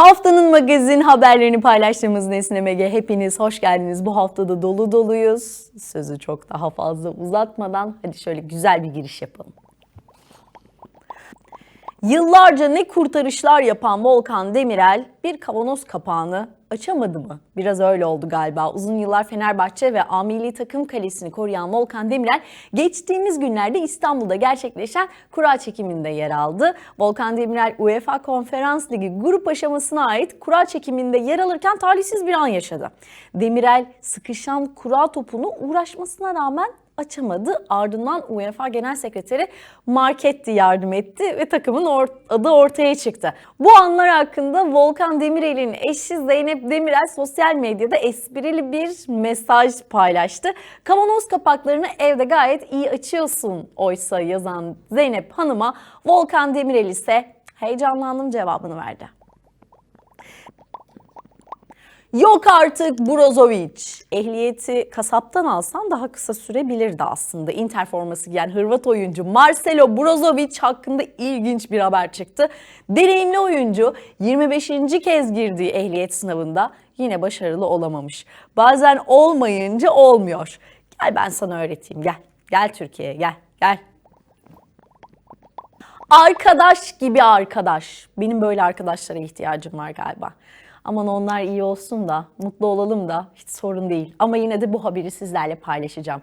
Haftanın magazin haberlerini paylaştığımız Nesne Mege hepiniz hoş geldiniz. Bu haftada dolu doluyuz. Sözü çok daha fazla uzatmadan hadi şöyle güzel bir giriş yapalım. Yıllarca ne kurtarışlar yapan Volkan Demirel bir kavanoz kapağını açamadı mı? Biraz öyle oldu galiba. Uzun yıllar Fenerbahçe ve amili takım kalesini koruyan Volkan Demirel geçtiğimiz günlerde İstanbul'da gerçekleşen kura çekiminde yer aldı. Volkan Demirel UEFA Konferans Ligi grup aşamasına ait kura çekiminde yer alırken talihsiz bir an yaşadı. Demirel sıkışan kura topunu uğraşmasına rağmen açamadı. Ardından UEFA Genel Sekreteri Marketti yardım etti ve takımın or- adı ortaya çıktı. Bu anlar hakkında Volkan Demirel'in eşi Zeynep Demirel sosyal medyada esprili bir mesaj paylaştı. Kavanoz kapaklarını evde gayet iyi açıyorsun oysa yazan Zeynep Hanım'a Volkan Demirel ise heyecanlandım cevabını verdi. Yok artık Brozovic. Ehliyeti kasaptan alsan daha kısa sürebilirdi aslında. Inter forması giyen Hırvat oyuncu Marcelo Brozovic hakkında ilginç bir haber çıktı. Deneyimli oyuncu 25. kez girdiği ehliyet sınavında yine başarılı olamamış. Bazen olmayınca olmuyor. Gel ben sana öğreteyim gel. Gel Türkiye'ye gel gel. Arkadaş gibi arkadaş. Benim böyle arkadaşlara ihtiyacım var galiba. Aman onlar iyi olsun da, mutlu olalım da hiç sorun değil. Ama yine de bu haberi sizlerle paylaşacağım.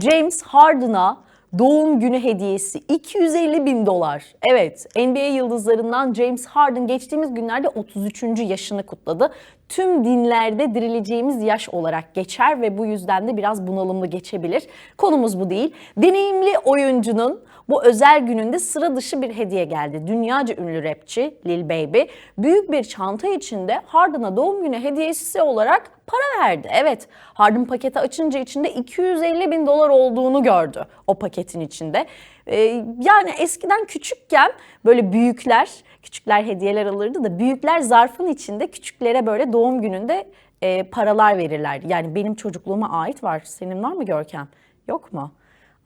James Harden'a doğum günü hediyesi 250 bin dolar. Evet NBA yıldızlarından James Harden geçtiğimiz günlerde 33. yaşını kutladı. Tüm dinlerde dirileceğimiz yaş olarak geçer ve bu yüzden de biraz bunalımlı geçebilir. Konumuz bu değil. Deneyimli oyuncunun bu özel gününde sıra dışı bir hediye geldi. Dünyaca ünlü rapçi Lil Baby büyük bir çanta içinde Harden'a doğum günü hediyesi olarak para verdi. Evet Harden paketi açınca içinde 250 bin dolar olduğunu gördü o paketin içinde. Ee, yani eskiden küçükken böyle büyükler, küçükler hediyeler alırdı da büyükler zarfın içinde küçüklere böyle doğum gününde e, paralar verirlerdi. Yani benim çocukluğuma ait var. Senin var mı Görkem? Yok mu?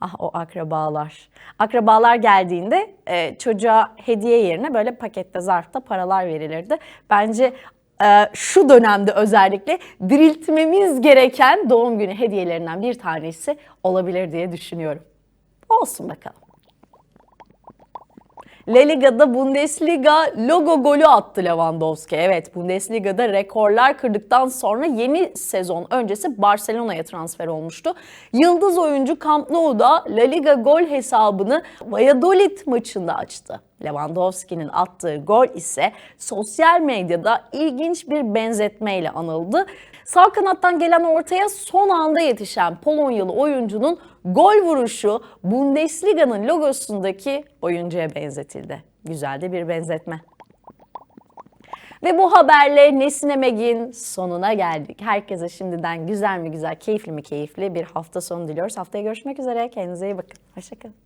Ah o akrabalar. Akrabalar geldiğinde e, çocuğa hediye yerine böyle pakette zarfta paralar verilirdi. Bence e, şu dönemde özellikle diriltmemiz gereken doğum günü hediyelerinden bir tanesi olabilir diye düşünüyorum. Olsun bakalım. La Liga'da Bundesliga logo golü attı Lewandowski. Evet Bundesliga'da rekorlar kırdıktan sonra yeni sezon öncesi Barcelona'ya transfer olmuştu. Yıldız oyuncu Camp Nou'da La Liga gol hesabını Valladolid maçında açtı. Lewandowski'nin attığı gol ise sosyal medyada ilginç bir benzetmeyle anıldı. Sağ kanattan gelen ortaya son anda yetişen Polonyalı oyuncunun gol vuruşu Bundesliga'nın logosundaki oyuncuya benzetildi. Güzel de bir benzetme. Ve bu haberle Nesine Meg'in sonuna geldik. Herkese şimdiden güzel mi güzel, keyifli mi keyifli bir hafta sonu diliyoruz. Haftaya görüşmek üzere. Kendinize iyi bakın. Hoşçakalın.